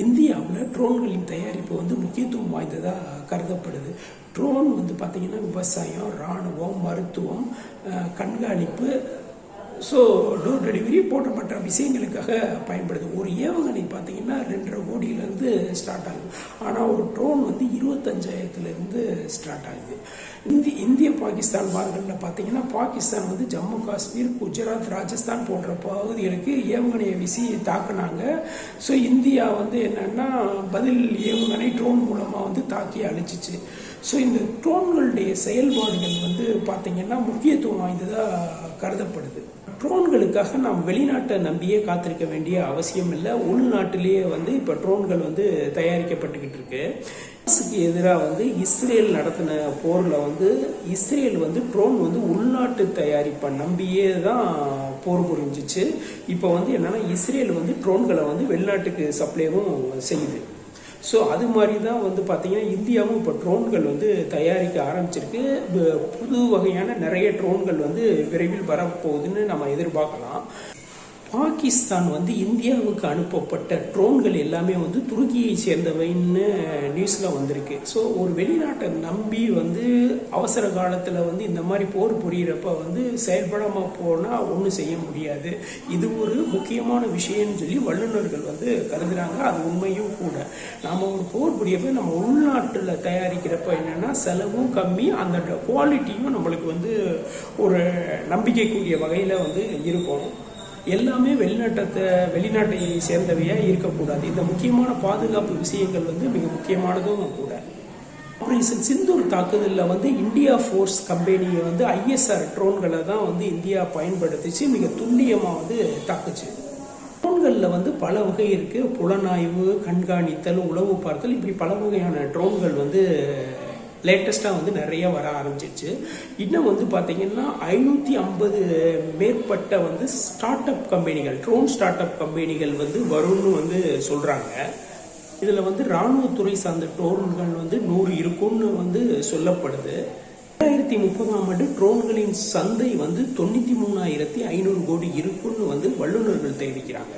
இந்தியாவில் ட்ரோன்களின் தயாரிப்பு வந்து முக்கியத்துவம் வாய்ந்ததாக கருதப்படுது. ட்ரோன் வந்து பார்த்திங்கன்னா விவசாயம் இராணுவம் மருத்துவம் கண்காணிப்பு ஸோ டோர் டெலிவரி போன்ற மற்ற விஷயங்களுக்காக பயன்படுது. ஒரு ஏவுகணை பார்த்தீங்கன்னா ரெண்டரை கோடியிலேருந்து ஸ்டார்ட் ஆகுது. ஆனால் ஒரு ட்ரோன் வந்து இருபத்தஞ்சு ஸ்டார்ட் ஆகுது. இந்தி இந்திய பாகிஸ்தான் வார்களில் பார்த்தீங்கன்னா பாகிஸ்தான் வந்து ஜம்மு காஷ்மீர் குஜராத் ராஜஸ்தான் போன்ற பகுதிகளுக்கு ஏவுகணையை வீசி தாக்குனாங்க. ஸோ இந்தியா வந்து என்னன்னா பதில் ஏவுகணை ட்ரோன் மூலமாக வந்து தாக்கி அழிச்சிச்சு. ஸோ இந்த ட்ரோன்களுடைய செயல்பாடுகள் வந்து பார்த்தீங்கன்னா முக்கியத்துவம் வாய்ந்ததாக கருதப்படுது. ட்ரோன்களுக்காக நாம் வெளிநாட்டை நம்பியே காத்திருக்க வேண்டிய அவசியம் இல்லை. உள்நாட்டிலேயே வந்து இப்போ ட்ரோன்கள் வந்து தயாரிக்கப்பட்டுக்கிட்டு இருக்கு. ஹமாஸுக்கு எதிராக வந்து இஸ்ரேல் நடத்தின போரில் வந்து இஸ்ரேல் வந்து ட்ரோன் வந்து உள்நாட்டு தயாரிப்பை நம்பியே தான் போர் புரிஞ்சிச்சு. இப்போ வந்து என்னன்னா இஸ்ரேல் வந்து ட்ரோன்களை வந்து வெளிநாட்டுக்கு சப்ளைவும் செய்யுது. ஸோ அது மாதிரி தான் வந்து பார்த்திங்கன்னா இந்தியாவும் இப்போ ட்ரோன்கள் வந்து தயாரிக்க ஆரம்பிச்சிருக்கு. புது வகையான நிறைய ட்ரோன்கள் வந்து விரைவில் வரப்போகுதுன்னு நம்ம எதிர்பார்க்கலாம். பாகிஸ்தான் வந்து இந்தியாவுக்கு அனுப்பப்பட்ட ட்ரோன்கள் எல்லாமே வந்து துருக்கியை சேர்ந்தவைன்னு நியூஸில் வந்திருக்கு. ஸோ ஒரு வெளிநாட்டை நம்பி வந்து அவசர காலத்தில் வந்து இந்த மாதிரி போர் புரியிறப்ப வந்து செயல்படாமல் போனால் ஒன்றும் செய்ய முடியாது. இது ஒரு முக்கியமான விஷயம்னு சொல்லி வல்லுநர்கள் வந்து கருதுகிறாங்க அது உண்மையும் கூட. நாம் ஒரு போர் புரியப்ப நம்ம உள்நாட்டில் தயாரிக்கிறப்ப என்னன்னா செலவும் கம்மி அந்த குவாலிட்டியும் நம்மளுக்கு வந்து ஒரு நம்பிக்கைக்குரிய வகையில் வந்து இருக்கும். எல்லாமே வெளிநாட்டத்தை வெளிநாட்டை சேர்ந்தவையா இருக்கக்கூடாது. இந்த முக்கியமான பாதுகாப்பு விஷயங்கள் வந்து மிக முக்கியமானதும் கூட. ஆபரேஷன் சிந்தூர் தாக்குதலில் வந்து இந்தியா ஃபோர்ஸ் கம்பெனியை வந்து ஐஎஸ்ஆர் ட்ரோன்களை தான் வந்து இந்தியா பயன்படுத்திச்சு மிக துல்லியமாக வந்து தாக்குச்சு. ட்ரோன்களில் வந்து பல வகை இருக்குது புலனாய்வு கண்காணித்தல் உளவு பார்த்தல் இப்படி பல வகையான ட்ரோன்கள் வந்து லேட்டஸ்ட்டாக வந்து நிறைய வர ஆரம்பிச்சிருச்சு. இன்னும் வந்து பார்த்தீங்கன்னா ஐநூற்றி ஐம்பது மேற்பட்ட வந்து ஸ்டார்ட் அப் கம்பெனிகள் ட்ரோன் ஸ்டார்ட் அப் கம்பெனிகள் வந்து வரும்னு வந்து சொல்கிறாங்க இதில் வந்து இராணுவத்துறை சார்ந்த ட்ரோன்கள் வந்து நூறு இருக்கும்னு வந்து சொல்லப்படுது. ரெண்டாயிரத்தி முப்பதாம் ஆண்டு ட்ரோன்களின் சந்தை வந்து தொண்ணூற்றி மூணாயிரத்தி ஐநூறு கோடி இருக்குன்னு வந்து வல்லுநர்கள் தெரிவிக்கிறாங்க.